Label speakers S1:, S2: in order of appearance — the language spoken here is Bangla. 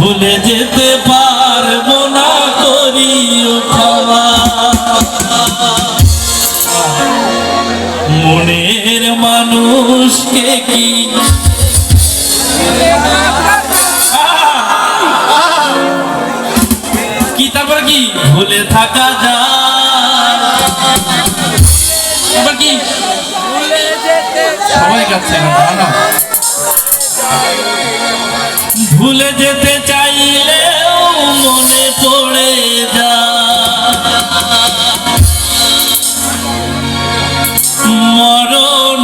S1: ভুলে যেতে পারব না করি মনের মানুষকে কি কি তারপর কি? ভুলে থাকা যা কি? সবাই না ভুলে যেতে চাইলেও মনে পড়ে যা। মরণ